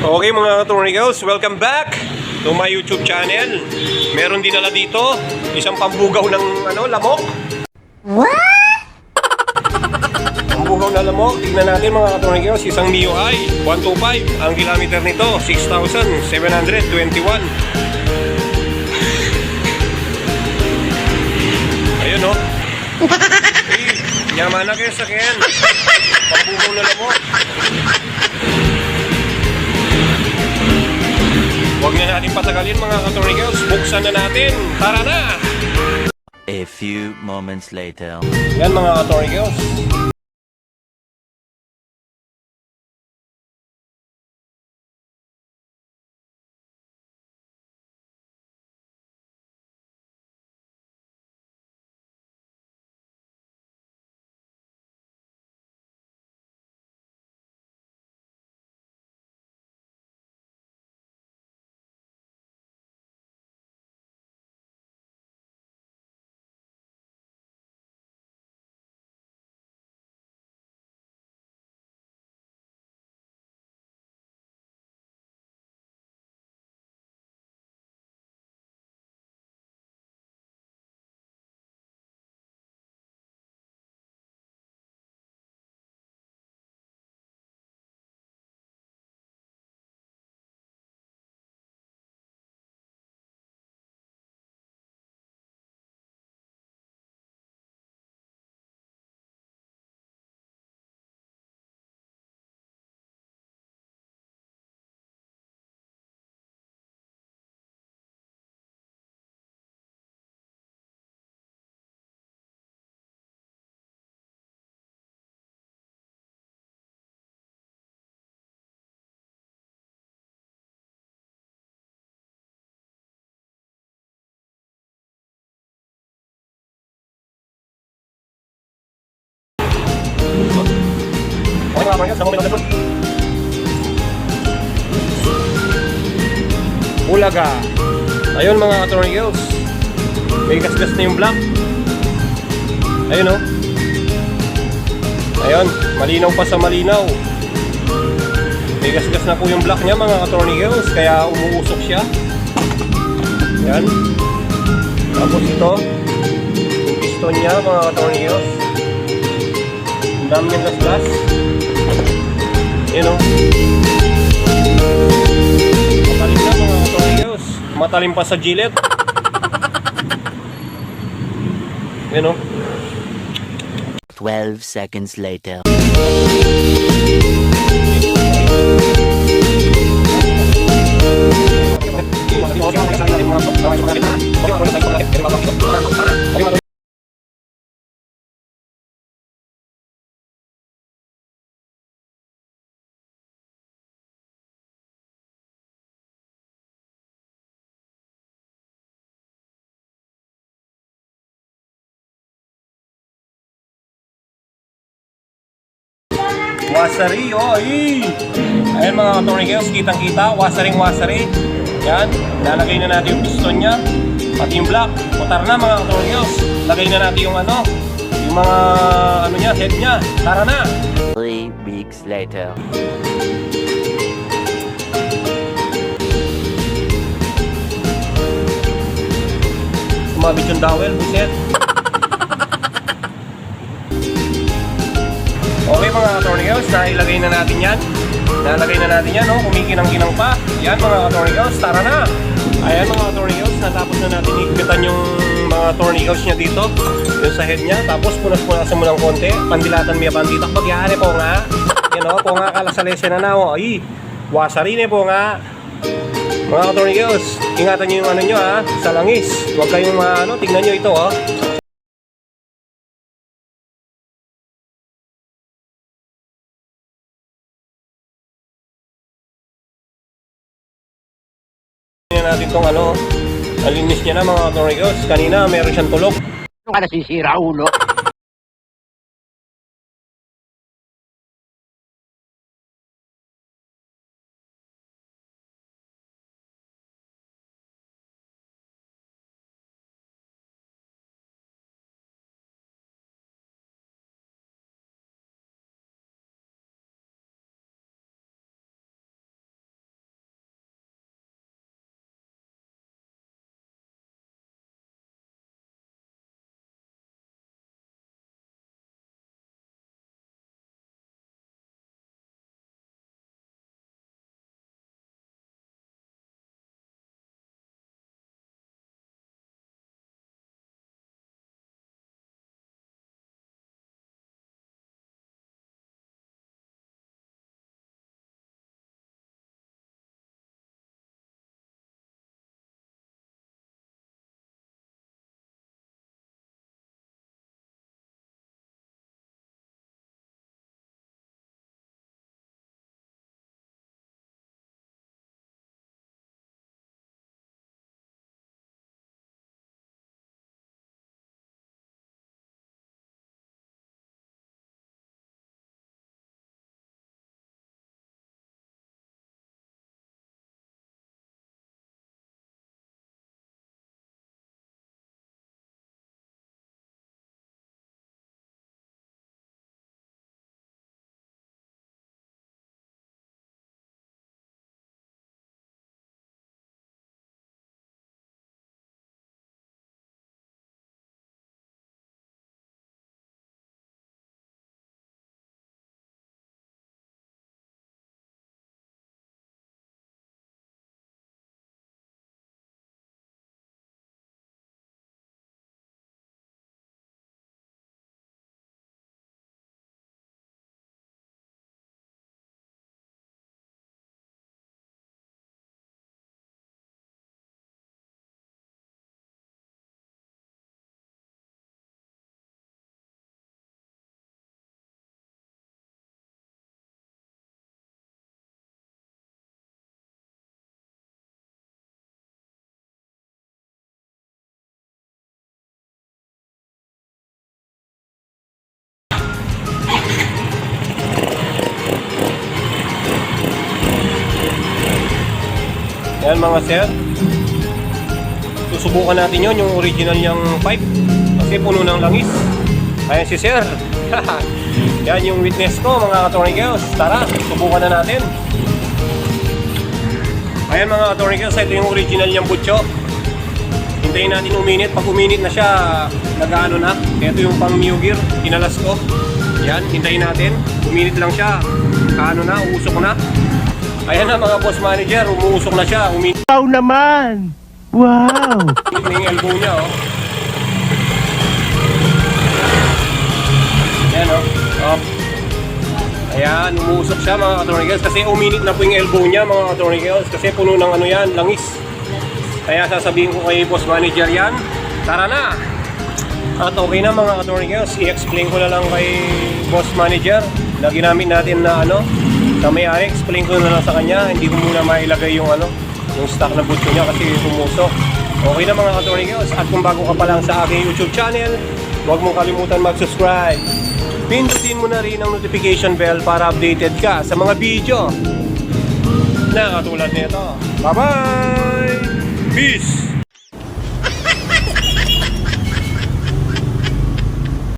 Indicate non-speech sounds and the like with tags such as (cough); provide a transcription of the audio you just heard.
Okay mga katornigals, welcome back to my YouTube channel. Meron din nala dito, isang pambugaw ng ano, lamok. What? Pambugaw na lamok. Tignan natin mga katornigals, isang MIUI 125. Ang kilometer nito, 6,721. Ayun (laughs) no. Eh, yaman na kayo sa kyan. Pambugaw na lamok. Huwag na natin patagalin mga katornigals. Buksan na natin. Tara na! A few moments later. Yan mga katornigals. Okay mga katornigals, ako may nagdapot. Ulaga. Ayun mga katornigals. May gasgas na yung black. Ayun oh. Ayun, malinaw pa sa malinaw. May gasgas na po yung black niya mga katornigals, kaya umuusok siya. Yan. Tapos ito, yung piston niya mga katornigals. Ang dami niyang gasgas. Yan Matalim pa sa Gillette. Yan oh. 12 seconds later. Wasari, ay! Ayan mga katornigels, kitang-kita, wasaring wasari. Yan, lalagay na natin yung piston niya, pati yung block. Tara na mga katornigels, lagay na natin yung ano, yung mga ano niya, head niya. Tara na! 3 weeks later. Sumabit yung dowel, buset. Mga katornigels, nailagay na natin yan. Nalagay na natin yan, no? kumikinang-kinang pa. Yan mga katornigels, tara na! Ayan mga katornigels, natapos na natin higpitan yung mga tornigels niya dito. Yung sa head niya, tapos punas-punasan mo ng konti. Pandilatan mo yung panditak. Pagyari po nga. (laughs) Yan o, po nga kalasalese na na. oh. Ay, wasarine po nga. Mga katornigels, ingatan nyo yung ano nyo ha, sa langis. Huwag kayong ano, tingnan nyo ito oh. Tingnan natin tong ano, ang linis niya na mga katornigels. Kanina meron siyang tulok. Ano ka nasisira, ulo? Mga sir. Susubukan natin yon yung original niyang pipe. Kasi puno ng langis. Ayan si sir. (laughs) Yan yung witness ko mga attorney girls. Tara, subukan na natin. Ayan mga attorney girls, ito yung original niyang butyo. Hintayin natin uminit. Pag uminit na siya, nag-ano na. Ito yung pang new gear, kinalas ko. Yan, hintayin natin. Uminit lang siya. Kaano na, uusok na. Ayan na mga boss manager, umuusok na siya. Uminit Wow naman! Wow! (laughs) na yung elbow niya, oh. Ayan, oh. oh. Ayan, umuusok siya mga attorney girls. Kasi uminit na po yung elbow niya mga attorney girls. Kasi puno ng ano yan, langis. Kaya sasabihin ko kay boss manager yan. Tara na! At okay na mga attorney girls, i-explain ko na lang kay boss manager na ginamit natin na ano, na may-ari, explain ko na lang sa kanya, hindi ko muna mailagay yung ano, yung stock na butso niya kasi tumusok. Okay na mga attorney girls, at kung bago ka pa lang sa aking YouTube channel, huwag mong kalimutan mag-subscribe. Pindutin mo na rin ang notification bell para updated ka sa mga video na katulad nito. Bye-bye! Peace!